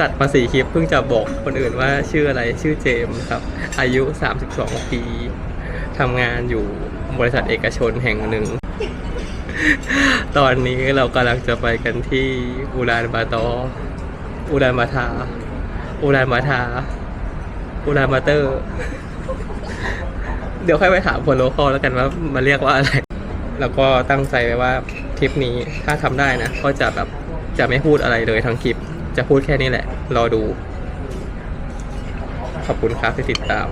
ตัดมาสี่คลิปเพิ่งจะบอกคนอื่นว่าชื่ออะไรชื่อเจมครับ อายุ 32 ปีทำงานอยู่บริษัทเอกชนแห่งหนึ่ง ตอนนี้เรากำลังจะไปกันที่อูรานบาตออูรานมาทาอูรานมาทาอูรานมาเตอร์ เดี๋ยวค่อยไปถามคนโลคอลแล้วกันว่ามันเรียกว่าอะไร แล้วก็ตั้งใจไว้ว่าทริปนี้ถ้าทำได้นะ ก็จะแบบ จะไม่พูดอะไรเลยทั้งคลิป จะพูดแค่นี้แหละ รอดู ขอบคุณครับที่ติดตาม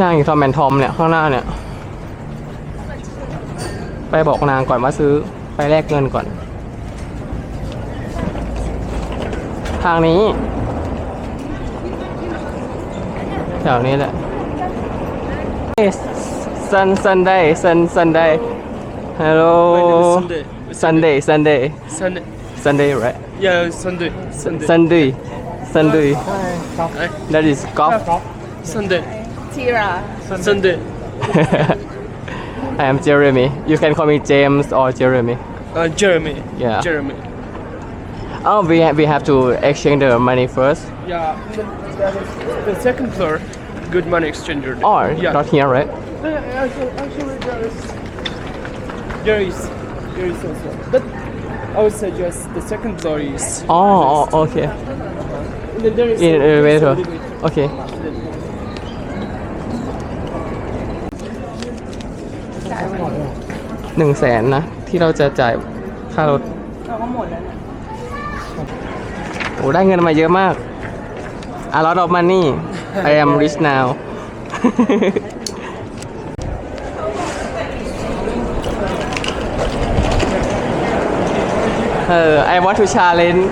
นางอยู่ทอมแมนทอมเนี่ย ข้างหน้าเนี่ย ไปบอกนางก่อนว่าซื้อ ไปแลกเงินก่อน ทางนี้แถวนี้แหละ Sun Sunday Sun Sunday Hello Sunday. Sunday Sunday Sunday. Sunday right Yeah, Sunday. Sunday. Sunday Sunday Hey, that is golf Sunday. Tira. Sunday. I am Jeremy you can call me James or Jeremy Uh, Jeremy. Yeah. Jeremy. oh we have, we have to exchange the money first Yeah. The, the second floor, good money exchanger. or yeah. not here right Uh, Actually, actually, there is. There is. There is also. But I would suggest the second floor is. oh, oh okay there is. in elevator elevator. okay หนึ่งแสนนะ ที่เราจะจ่ายค่ารถเราก็หมดแล้วเนี่ยโอ้ได้เงินมาเยอะมาก a lot of money I am rich now เออ I want to challenge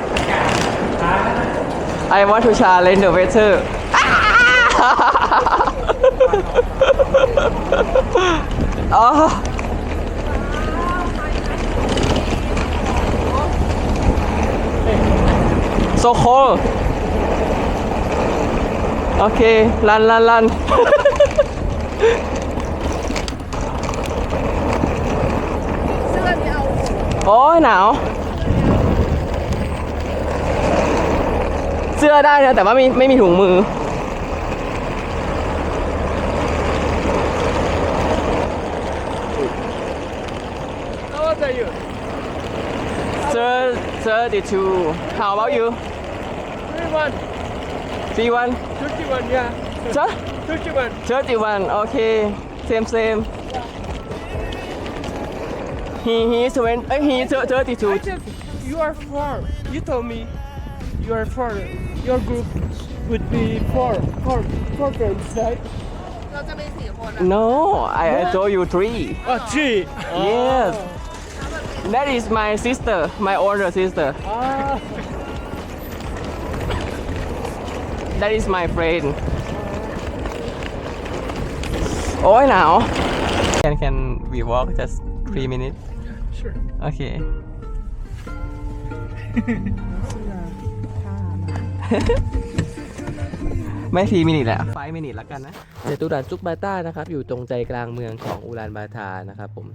I want to challenge the waiter อ๋อ so cold โอเค ลันลันลันโอ้ยหนาว เสื้อได้นะแต่ว่าไม่ไม่มีถุงมือ 32. How about you? 31. 31? 31, yeah. Sir? 31. 31, okay. Same, same. He, he's 20, uh, he's 32. I you are four. You told me you are four. Your group would be 4 4 friends, right? No, I, I told you three. Oh, three. Yes. That is my sister, my older sister. Ah. That is my friend. Oh, now. Can can we walk just three minutes? Sure. Okay. ไม่ทีมินิแหละไฟมินิแล้วกันนะเจตุรัสจุกบาต้านะครับอยู่ตรงใจกลางเมืองของอูรานบาทานะครับผม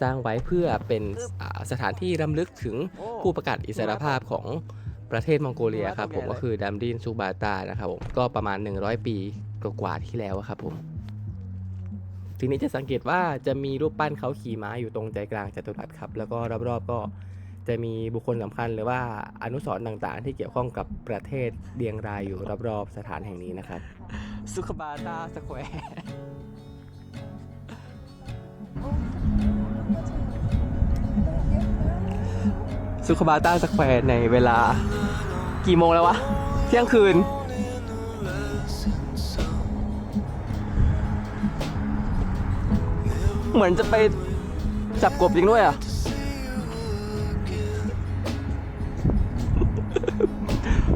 สร้างไว้เพื่อเป็นอ่าสถานที่รำลึกถึงผู้ประกาศอิสรภาพของประเทศมองโกเลียครับผมก็คือดัมดินซุกบาต้านะครับผมก็ประมาณ 100 ปีกว่าๆที่แล้วอะครับผมทีนี้จะสังเกตว่าจะมีรูปปั้นเขาขี่ม้าอยู่ตรงใจกลางจัตุรัสครับ แล้วก็รอบๆก็ จะมีบุคคลสำคัญหรือว่าอนุสรณ์ต่างๆ ที่เกี่ยวข้องกับประเทศเรียงรายอยู่รอบๆสถานแห่งนี้นะครับ สุขบาตาสแควร์สุขบาตาสแควร์ในเวลากี่โมงแล้ววะ เที่ยงคืนเหมือนจะไปจับกบจริงด้วยอะ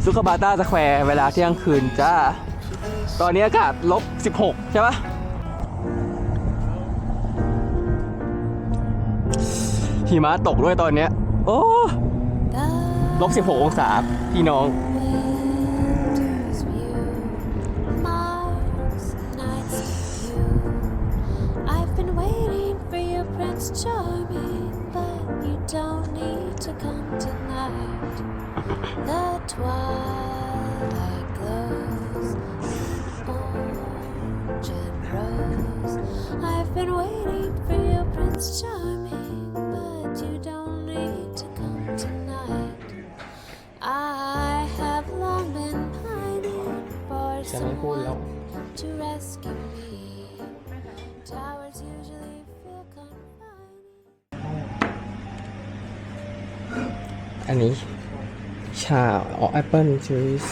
ซุคาบาต้าสแควร์เวลาเที่ยงคืนจ้า ตอนนี้อากาศลบ 16 ใช่ปะหิมะตกด้วยตอนเนี้ย โอ้ลบ 16 องศาพี่น้อง you, Prince Charming, but you don't need to come tonight. I have long been pining for Sẽ mấy cô lâu. someone to rescue me. Towers usually feel confining. อันนี้ ชาอ๋อแอปเปิลชีส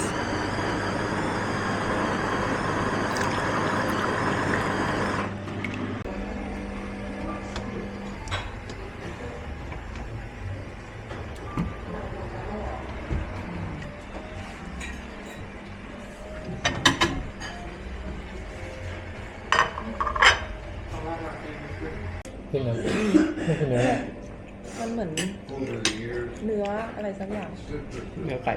เป็นเนื้อเป็นเนื้อมันเหมือนเนื้ออะไรสักอย่าง เนื้อไก่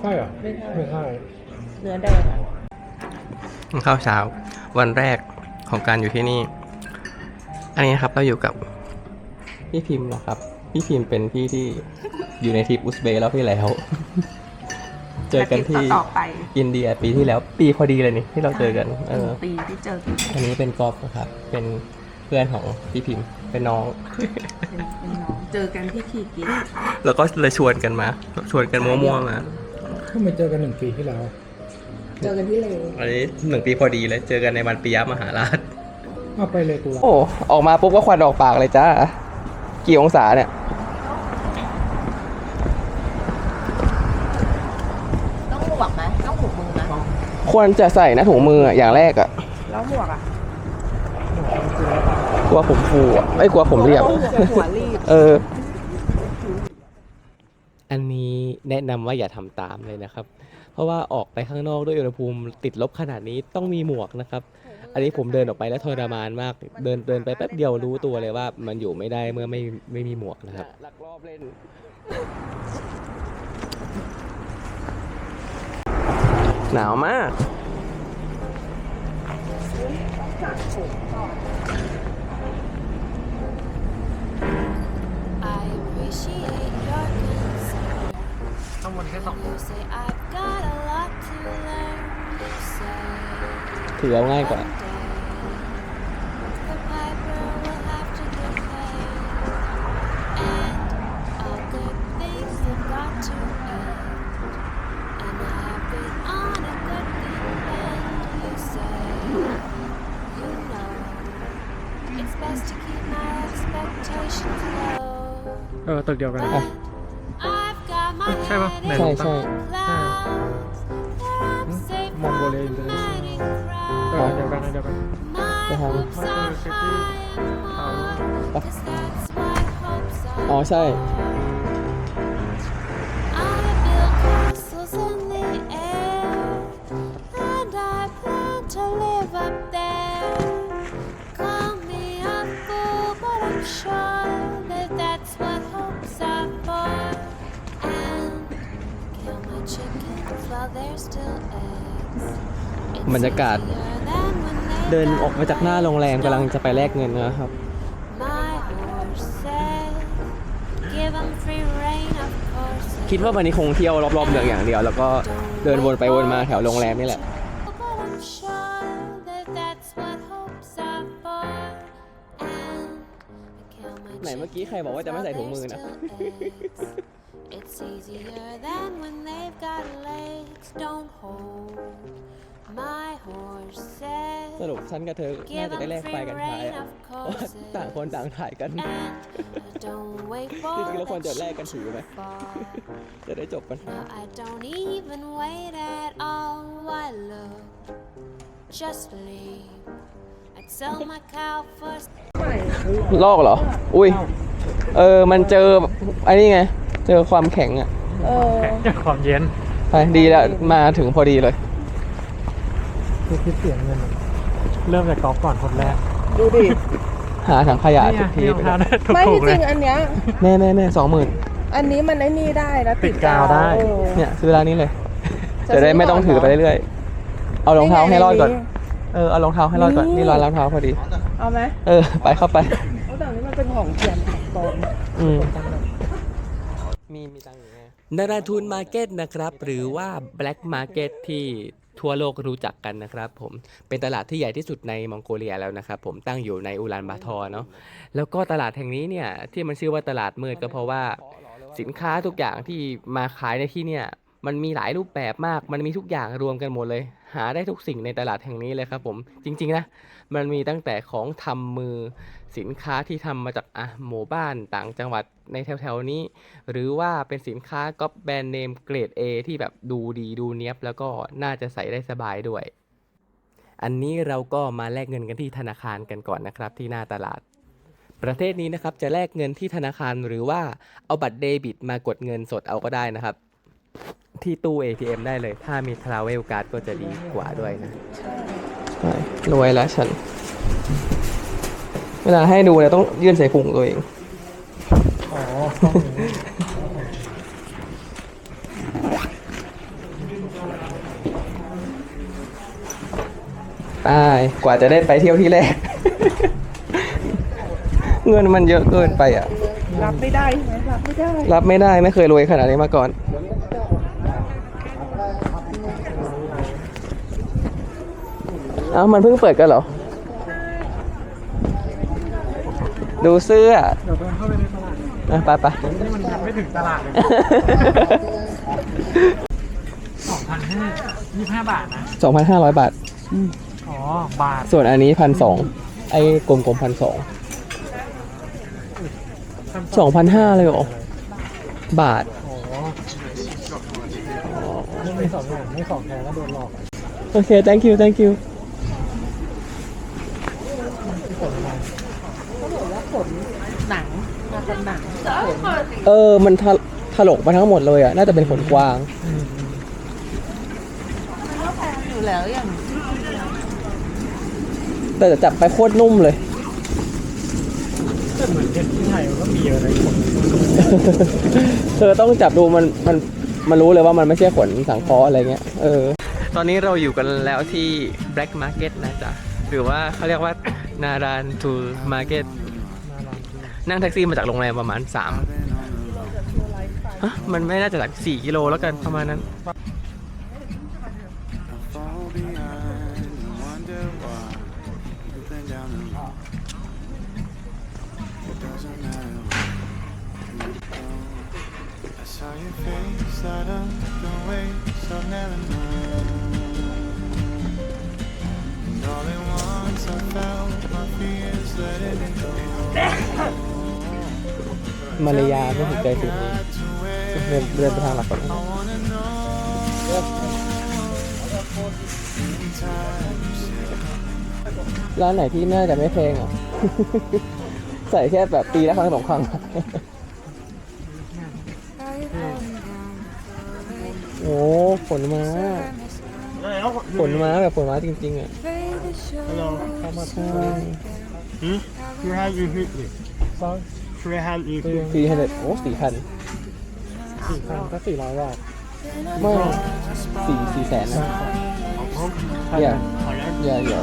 ใช่เหรอไม่ใช่ไม่ใช่เนื้อแดงอะข้าวเช้า วันแรกของการอยู่ที่นี่ อันนี้นะครับเราอยู่กับพี่พิมพ์นะครับ พี่พิมพ์เป็นพี่ที่อยู่ในทริปอุซเบย์แล้วที่แล้ว เจอกันที่ต่อไปอินเดียปีที่แล้ว ปีพอดีเลยนี่ที่เราเจอกัน เออปีที่เจอกันอันนี้เป็นกอล์ฟนะครับ เป็นเพื่อนของพี่พิมพ์เป็นน้อง เป็นเป็นน้องเจอกันที่ขี่กินแล้วก็เลยชวนกันมา ชวนกันมั่วๆมาทำไมเจอกันหนึ่งปีที่แล้ว เจอกันที่เลอันนี้หนึ่งปีพอดีเลยเจอกันในวันปิยมหาราช เอาไปเลยกูละโอ้ออกมาปุ๊บก็ควันออกปากเลยจ้ากี่องศาเนี่ย ต้องหมวกไหมต้องหูมือไหมควรจะใส่นะถุงมืออะอย่างแรกอะแล้วหมวกอะ กลัวผมฟูอะไม่กลัวผมเรียบ หัวรีบ เออ อันนี้แนะนำว่าอย่าทำตามเลยนะครับ เพราะว่าออกไปข้างนอกด้วยอุณหภูมิติดลบขนาดนี้ต้องมีหมวกนะครับ อันนี้ผมเดินออกไปแล้วทรมานมาก เดินเดินไปแป๊บเดียวรู้ตัวเลยว่า มันอยู่ไม่ได้เมื่อไม่ไม่มีหมวกนะครับ ลักลอบเล่น หนาวมาก ต้องมันแค่สอง You say I've got a lot to learn. You say ถือเอาง่ายกว่า ตึกเดียวกัน But I've got my Ờ, Sai mà, head để in Sai, the sai. clouds. Where I'm safe from Mongolia the International. mighty เออ crowd. เดียวกันอันเดียวกัน My Cái hầm. hopes are high and wide, 'cause that's what hopes are อ๋อใช่ for. บรรยากาศ easier than when they เดินออกมาจากหน้าโรงแรมกำลังจะไปแลกเงินนะครับ My horse said, give 'em free rein, of course. คิดว่าวันนี้คงเที่ยวรอบๆเมืองอย่างเดียว แล้วก็เดินวนไปวนมาแถวโรงแรมนี่แหละ But I'm sure that that's what hopes are for. And I count my ไหนเมื่อกี้ใครบอกว่าจะไม่ใส่ถุงมือนะ easier than when they've got legs. Don't hold my horse ส said. รุปฉันกับเธอน่าจะได้แลกไฟกันถ่ายอะเพราะว่าต่างคนต่างถ่ายกัน And don't wait จ for ริงๆแล้วควร the จะแลกกัน ship ถือไหม to fall. จะได้จบปัญหา No, I don't even wait at all. I look, just leave. I'd sell my cow for ลอกเหรอ อุ้ย เออ มันเจอไอ้นี่ไง เจอความแข็งอะเออจากความเย็นไปดีแล้ว มาถึงพอดีเลย คือคิดเสียเงินเริ่มจากกอล์ฟก่อนคนแรกดูดิ หาถังขยะทุกทีนี่ไปไงเลยถูกไม่ถูที่กจเลริยงอันเนี้ยแน่แน่แน่สองหมื่นอันนี้มันไอ้นี่ได้นะติดกาวได้เออเนี่ยซื้อร้านนี้เลย จะจะได้ไม่ต้องถือไปซื้อก่อนเหรอเรื่อยๆเอารองเท้าให้รอดก่อนเออเอารองเท้าให้รอดก่อนนี่ร้านรองเท้าพอดี เอาไหมเออ ไปเข้าไปเอาแต่อันนี้มันเป็นของเทียมปลอมอืมมีมีตังค์อยู่ไง นาราทูนมาร์เก็ตนะครับ หรือว่า Black Market ที่ทั่วโลกรู้จักกันนะครับผมเป็นตลาดที่ใหญ่ที่สุดในมองโกเลียแล้วนะครับผมตั้งอยู่ในอูลานบาทอเนาะแล้วก็ตลาดแห่งนี้เนี่ยที่มันชื่อว่าตลาดมืดก็เพราะว่าสินค้าทุกอย่างที่มาขายในที่เนี่ย มันมีหลายรูปแบบมาก มันมีทุกอย่างรวมกันหมดเลย หาได้ทุกสิ่งในตลาดแห่งนี้เลยครับผม จริงๆนะ มันมีตั้งแต่ของทำมือ สินค้าที่ทำมาจากอะหมู่บ้านต่างจังหวัดในแถวๆนี้ หรือว่าเป็นสินค้าก๊อปแบรนด์เนมเกรด A ที่แบบดูดีดูเนี้ยบ แล้วก็น่าจะใส่ได้สบายด้วย อันนี้เราก็มาแลกเงินกันที่ธนาคารกันก่อนนะครับ ที่หน้าตลาดประเทศนี้นะครับจะแลกเงินที่ธนาคารหรือว่าเอาบัตรเดบิตมากดเงินสดเอาก็ได้นะครับ ที่ตู้ ATM ได้เลย ถ้ามี Travel Card ก็จะดีกว่าด้วยนะ ใช่รวยแล้วฉัน เวลาให้ดูเนี่ยต้องยื่นใส่พุงตัวเอง อ๋อตายกว่าจะได้ไปเที่ยวที่แรก เงินมันเยอะเกินไปอะ รับไม่ได้ใช่ไหมรับไม่ได้ รับไม่ได้ไม่เคยรวยขนาดนี้มาก่อน เอ้ามันเพิ่งเปิดกันเหรอ ดูเสื้อเดี๋ยวไปเข้าไปในตลาดอะไปไปนี่มันยังไม่ถึงตลาดเลยสองพันห้ายี่ห้าบาทนะ สองพันห้าร้อยบาท อ๋อ บาท ส่วนอันนี้พันสองไอ้กลมกลมพันสองสองพันห้าเลยเหรอ บาทอ๋อไม่มีสองอย่างไม่สองแทนก็โดนหลอก โอเค thank you thank you หนัง มาเป็นหนังเออ มันถถลกมาทั้งหมดเลยอะ น่าจะเป็นขนกวาง อยู่แล้วอย่างแต่จับไปโคตรนุ่มเลย แต่เหมือนเห็นที่ไทยมันก็มีเยอะนะคนเธอต้องจับดูมันมันมันรู้เลยว่ามันไม่ใช่ขนสังเคราะห์อะไรเงี้ย เออ ตอนนี้เราอยู่กันแล้วที่ Black Market นะจ๊ะ หรือว่าเขาเรียกว่า นารันทูมาร์เก็ต นั่งแท็กซี่มาจากโรงแรมประมาณ3ฮะมันไม่น่าจะจาก4กิโลแล้วกันประมาณนั้น fall behind and wonder why you've been down the road. It doesn't matter where you go. I saw your face light up the way so I've never known. มารยาไม่ถูกใจสิ่งนี้เดินเดินไปทางหลักก่อน I wanna know. Time you say ร้านไหนที่น่าจะไม่แพงอะ ใส่แค่แบบปีละครั้งสองครั้งโอ้ขนม้าขนม้าแบบขนม้าจริงๆอะ Hello how much ใช่ hmm three hundred fifty sorry three hundred fifty สี่พันโอ้สี่พัน สี่พันก็สี่ร้อยบาท ไม่สี่สี่แสนนะ อย่า อย่าอย่า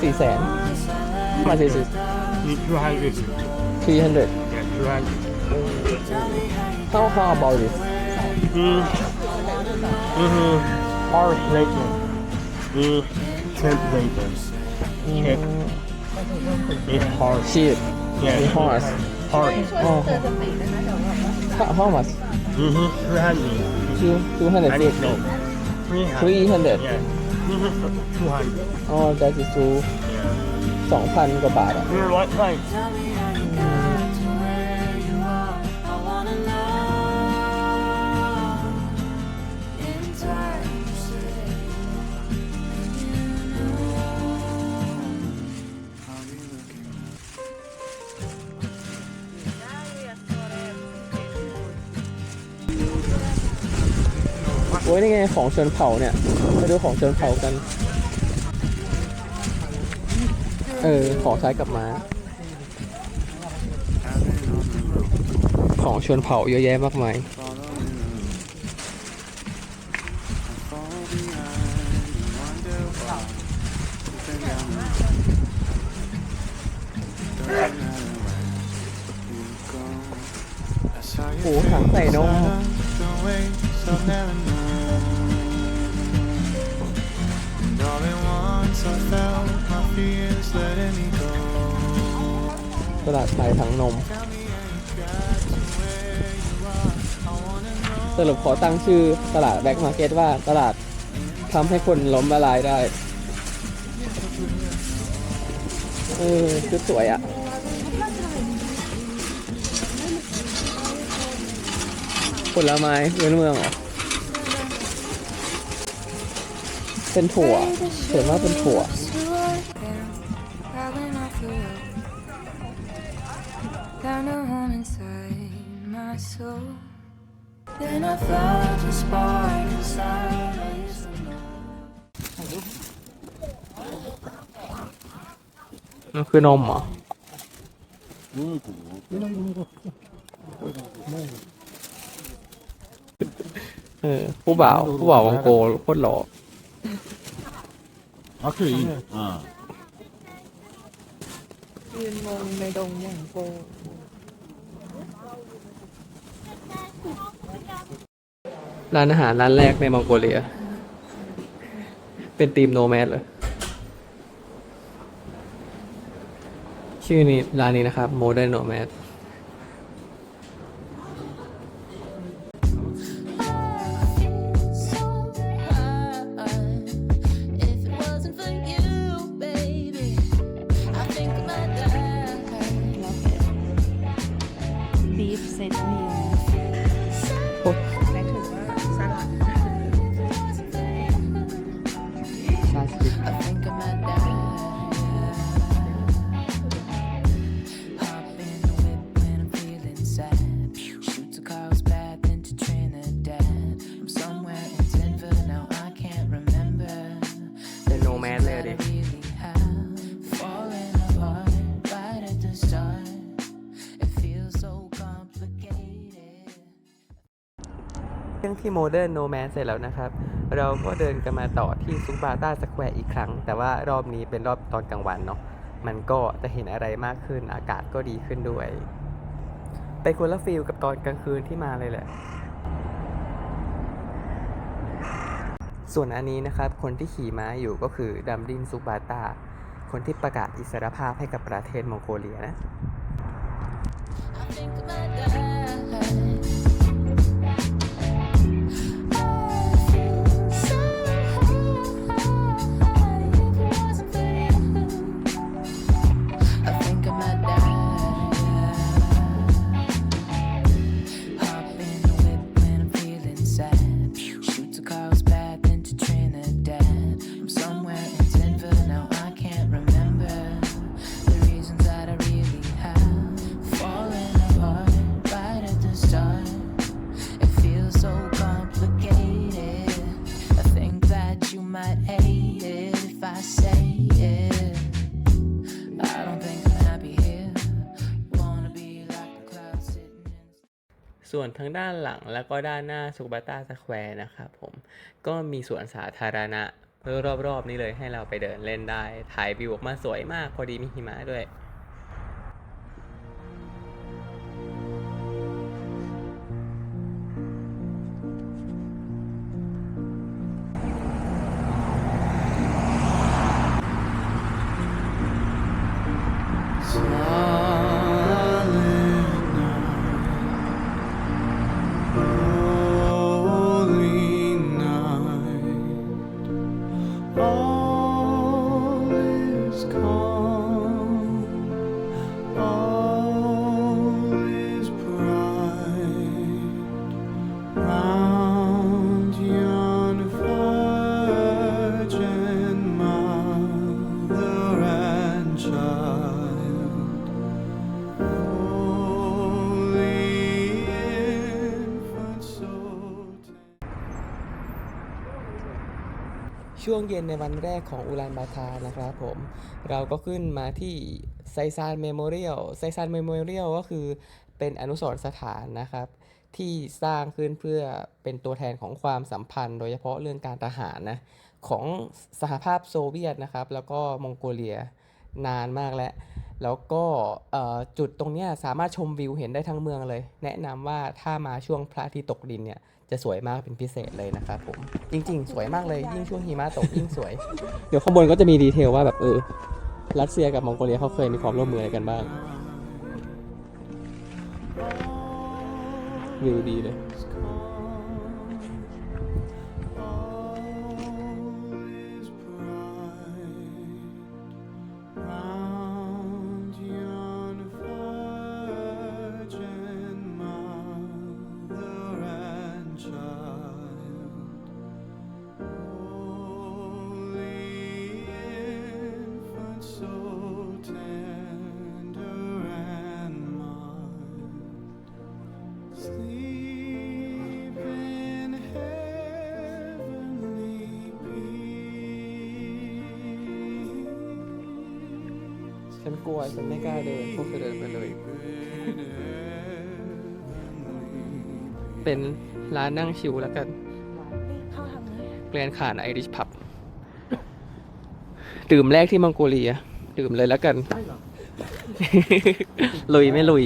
สี่แสนมาสี่สี่ two hundred three hundred yeah two hundred how how about this Mm. Mm-hmm. Orange later. Mm. Tent later. Check. It's hard. cheap Yeah. in horse Orange. อ๋อ how how much Mm-hmm. Three hundred. two two hundred I need no. Three hundred. three hundred Yeah. Mm-hmm. Two hundred. อ๋อ that is two Yeah. สองพันกว่าบาทอะ You're what price? โอ้ยนี่ไงของชนเผ่าเนี่ยมาดูของชนเผ่ากัน เออ ของใช้กับม้าของชนเผ่าเยอะแยะมากมาย I felt my fears letting me go. ตลาดขายถังนม Tell me how you got to where you are. I wanna know. สรุปขอตั้งชื่อตลาดแบ็กมาร์เก็ตว่าตลาดทำให้คนล้มละลายได้ เออชุดสวยอะ่ะ ผลไม้พื้นเมืองเหรอ เป็นถั่วส่วนว่าเป็นถั่ว มันคือนมเหรอเออผู้บ่าวผู้บ่าววังโกโคตรหล่อ 확실히 아 ยืนงงในดงอย่างโก ร้านอาหารร้านแรกในมองโกเลีย เป็นทีมโนแมสเลย ชื่อนี้ร้านนี้นะครับ Modern Nomad So รื่องที่ Modern Nomad เสร็จแล้วนะครับ เราก็เดินกันมาต่อที่ซุปบาต้าสแควร์อีกครั้ง แต่ว่ารอบนี้เป็นรอบตอนกลางวันเนาะมันก็จะเห็นอะไรมากขึ้นอากาศก็ดีขึ้นด้วย ไปคนละฟิลกับตอนกลางคืนที่มาเลยแหละ ส่วนอันนี้นะครับ คนที่ขี่ม้าอยู่ก็คือดัมดินซุบาตา คนที่ประกาศอิสรภาพให้กับประเทศมองโกเลียนะ I think I might ด้านหลังแล้วก็ด้านหน้าซูบาต้าสแควร์นะครับผมก็มีสวนสาธารณะรอบๆนี้เลยให้เราไปเดินเล่นได้ ถ่ายวิวออกมาสวยมากพอดีมีหิมะด้วย ช่วงเย็นในวันแรกของอุลานบาทานะครับผม เราก็ขึ้นมาที่ไซซานเมโมเรียลไซซานเมโมเรียลก็คือเป็นอนุสรณ์สถานนะครับ ที่สร้างขึ้นเพื่อเป็นตัวแทนของความสัมพันธ์ โดยเฉพาะเรื่องการทหารนะของสหภาพโซเวียตนะครับ แล้วก็มองโกเลียนานมากแล้ว แล้วก็จุดตรงนี้สามารถชมวิวเห็นได้ทั้งเมืองเลย แนะนำว่าถ้ามาช่วงพระอาทิตย์ตกดินเนี่ย จะสวยมากเป็นพิเศษเลยนะครับผมจริง ๆ สวยมากเลยยิ่งช่วงหิมะตกยิ่งสวย เดี๋ยวข้างบนก็จะมีดีเทลว่าแบบเออรัสเซียกับมองโกเลียเขาเคยมีความร่วมมืออะไรกันบ้างวิวดีเลย ฉันกลัวฉันไม่กล้าเดินพวกเธอเดินไปเลย เป็นร้านนั่งชิวแล้วกันเข้าทางนี้แกรนขาดไอริชพับ ดื่มแรกที่มองโกเลีย ดื่มเลยแล้วกัน ลุยไม่ลุย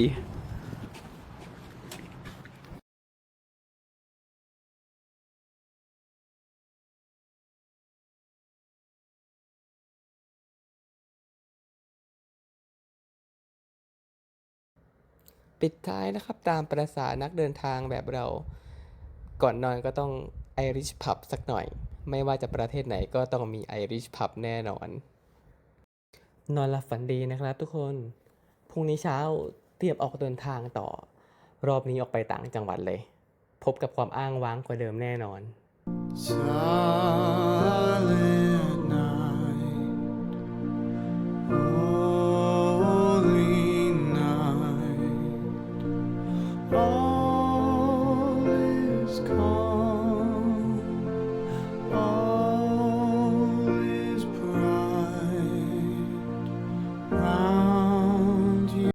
ปิดท้ายนะครับตามประษานักเดินทางแบบเรา ก่อนนอนก็ต้องไอริชพับสักหน่อย ไม่ว่าจะประเทศไหนก็ต้องมีไอริชพับแน่นอน นอนหลับฝันดีนะครับทุกคน พรุ่งนี้เช้าเตรียมออกเดินทางต่อ รอบนี้ออกไปต่างจังหวัดเลย พบกับความอ้างว้างกว่าเดิมแน่นอน Silent